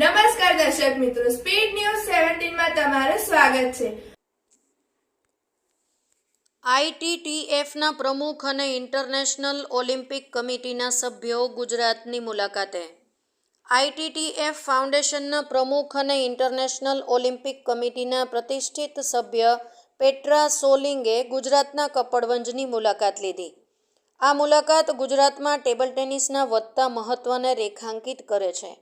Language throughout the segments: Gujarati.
નમસ્કાર દર્શક મિત્રો સ્પીડ ન્યૂઝ સેવન્ટીન માં તમારું સ્વાગત છે આઈટીટીએફના પ્રમુખ અને ઇન્ટરનેશનલ ઓલિમ્પિક કમિટીના સભ્યો ગુજરાતની મુલાકાતે આઈટીટીએફ ફાઉન્ડેશનના પ્રમુખ અને ઇન્ટરનેશનલ ઓલિમ્પિક કમિટીના પ્રતિષ્ઠિત સભ્ય પેટ્રા સોલિંગે ગુજરાતના કપડવંજની મુલાકાત લીધી આ મુલાકાત ગુજરાતમાં ટેબલ ટેનિસના વધતા મહત્ત્વને રેખાંકિત કરે છે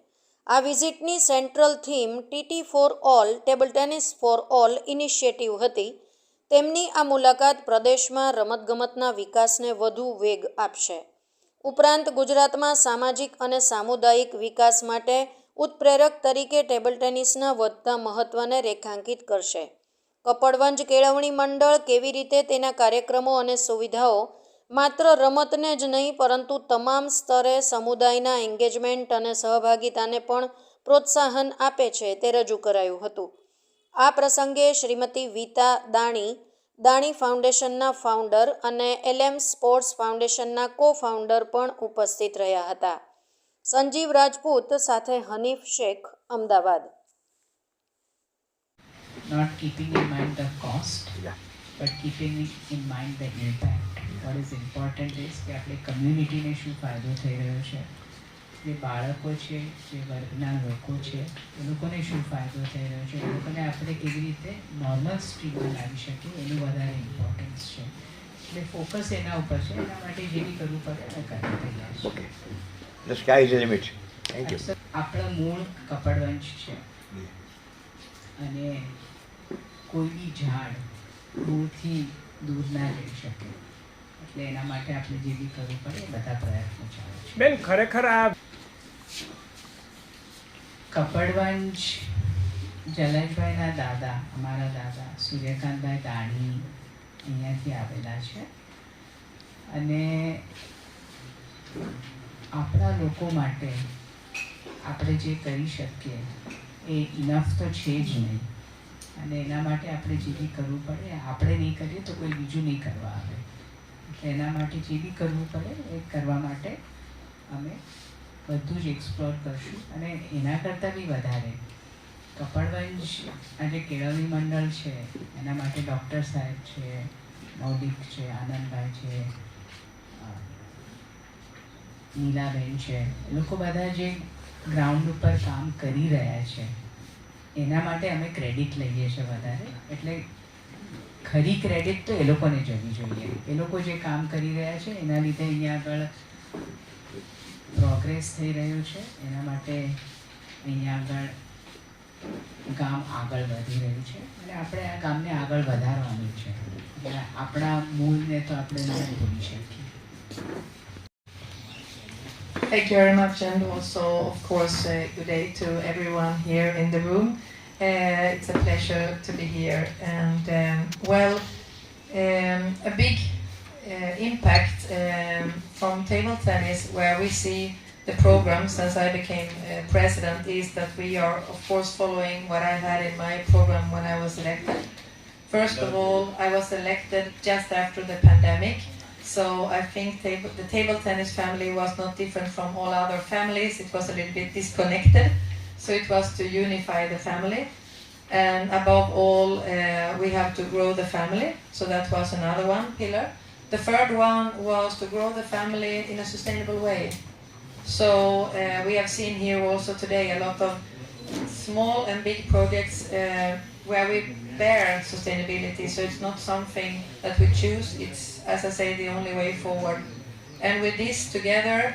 આ વિઝિટની central theme TT for all table tennis for all initiative હતી તેમની આ મુલાકાત પ્રદેશમાં રમતગમતના વિકાસને વધુ વેગ આપશે ઉપરાંત ગુજરાતમાં સામાજિક અને સામુદાયિક વિકાસ માટે ઉત્પ્રેરક તરીકે ટેબલ ટેનિસના વધતા મહત્ત્વને રેખાંકિત કરશે કપડવંજ કેળવણી મંડળ કેવી રીતે તેના કાર્યક્રમો અને સુવિધાઓ માત્ર રમતને જ નહીં પરંતુ તમામ સ્તરે સમુદાયના એન્ગેજમેન્ટ અને સહભાગિતાને પણ પ્રોત્સાહન આપે છે તે રજૂ કરાયું હતું આ પ્રસંગે શ્રીમતી વિતા દાણી દાણી ફાઉન્ડેશનના ફાઉન્ડર અને એલએમ સ્પોર્ટ્સ ફાઉન્ડેશનના કો ફાઉન્ડર પણ ઉપસ્થિત રહ્યા હતા સંજીવ રાજપૂત સાથે Hanif Shaikh Ahmedabad Not keeping in mind the cost, yeah. but keeping in mind the what is important is કે આપણે કમ્યુનિટીને શું ફાયદો થઈ રહ્યો છે જે બાળકો છે જે વર્ગના લોકો છે એ લોકોને શું ફાયદો થઈ રહ્યો છે એ લોકોને આપણે કેવી રીતે નોર્મલ સ્ટ્રીમમાં લાવી શકીએ એનું વધારે ઇમ્પોર્ટન્સ છે એટલે ફોકસ એના ઉપર છે એના માટે જે બી કરવું પડે એ કરવું તૈયાર છે The મૂળ કપડવંશ છે અને કોઈ બી ઝાડ મૂળથી દૂર ના જઈ શકે એટલે એના માટે આપણે જે બી કરવું પડે એ બધા પ્રયત્નો ચાલે છે બેન ખરેખર આ કપડવંશ જલેશભાઈના દાદા અમારા દાદા સૂર્યકાંતભાઈ દાણી અહીંયાથી આવેલા છે અને આપણા લોકો માટે આપણે જે કરી શકીએ એ ઇનફ તો છે જ નહીં અને એના માટે આપણે જે બી કરવું પડે આપણે નહીં કરીએ તો કોઈ બીજું નહીં કરવા આવે એના માટે જે બી કરવું પડે એ કરવા માટે અમે બધું જ એક્સપ્લોર કરશું અને એના કરતાં બી વધારે કપડવંજ આ જે કેળવણી મંડળ છે એના માટે ડૉક્ટર સાહેબ છે મૌલિક છે આનંદભાઈ છે નીલાબેન છે એ લોકો બધા જે ગ્રાઉન્ડ ઉપર કામ કરી રહ્યા છે એના માટે અમે ક્રેડિટ લઈએ છીએ વધારે એટલે ખરી ક્રેડિટ તો એ લોકોને જવી જોઈએ એ લોકો જે કામ કરી રહ્યા છે એના લીધે અહીંયા આગળ પ્રોગ્રેસ થઈ રહ્યો છે એના માટે અહીંયા આગળ ગામ આગળ વધી રહ્યું છે અને આપણે આ ગામને આગળ વધારવાનું છે આપણા મૂળને તો આપણે ન ભૂલી શકીએ Thank you very much and also of course uh, good day to everyone here in the room. Uh, it's a pleasure to be here. And um, well, um, a big uh, impact um, from table tennis, where we see the program since I became uh, president, is that we are, of course, following what I had in my program when I was elected. First of all, I was elected just after the pandemic. So I think table, the table tennis family was not different from all other families. It was a little bit disconnected so it was to unify the family. And above all, uh, we have to grow the family. So that was another one pillar. The third one was to grow the family in a sustainable way. So uh, we have seen here also today a lot of small and big projects uh, where we bear sustainability. So it's not something that we choose. It's, as I say, the only way forward. And with this together,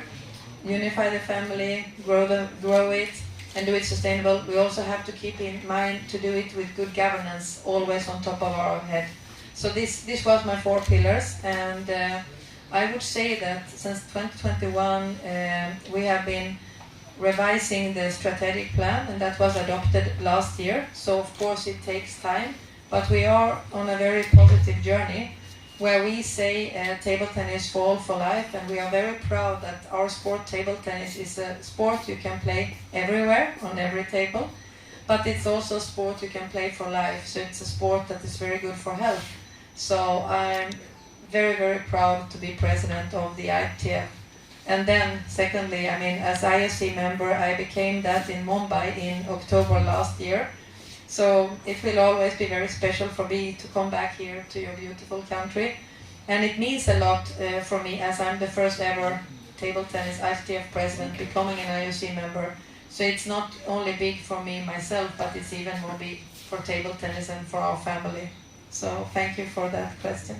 unify the family, grow, the, grow it, and do it sustainable, we also have to keep in mind to do it with good governance, always on top of our head. So this, this was my four pillars, and uh, I would say that since 2021 uh, we have been revising the strategic plan, and that was adopted last year. So of course it takes time, but we are on a very positive journey where we say uh, table tennis for all for life and we are very proud that our sport table tennis is a sport you can play everywhere on every table but it's also a sport you can play for life so it's a sport that is very good for health so i'm very very proud to be president of the ITF and then secondly i mean as ISC member i became that in Mumbai in October last year so it will always be very special for me to come back here to your beautiful country. And it means a lot uh, for me as I'm the first ever table tennis ICTF president becoming an IOC member. So it's not only big for me myself, but it's even more big for table tennis and for our family. So thank you for that question.